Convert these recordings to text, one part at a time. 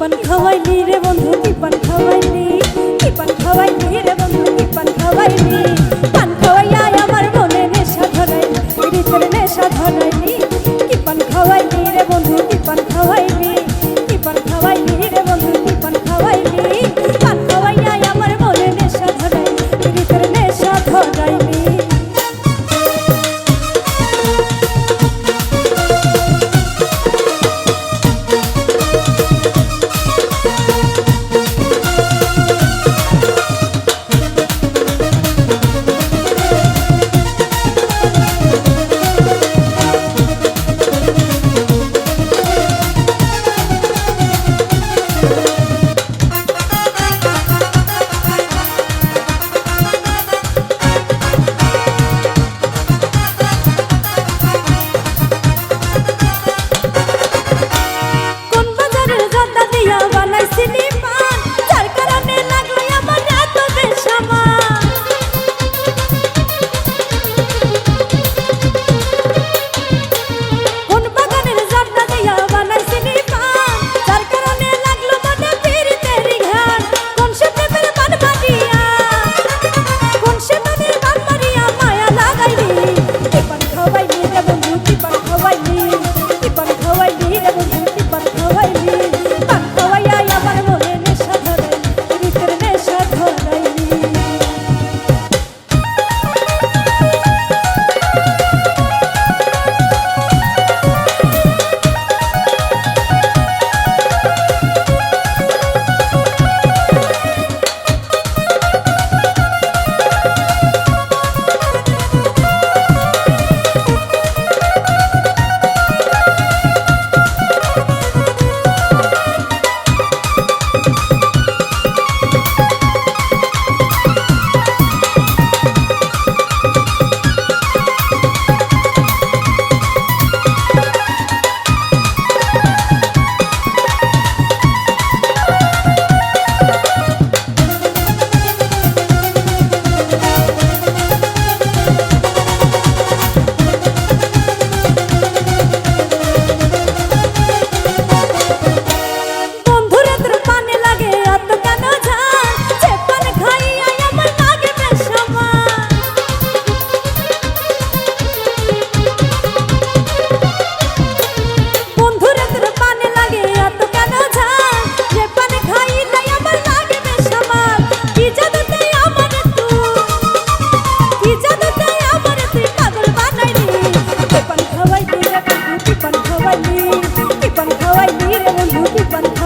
পান খাওয়াইলি রে বন্ধু কি পান খাওয়াইলি। কি পান খাওয়াইলি রে বন্ধু কি পান খাওয়াইলি।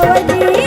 সবাই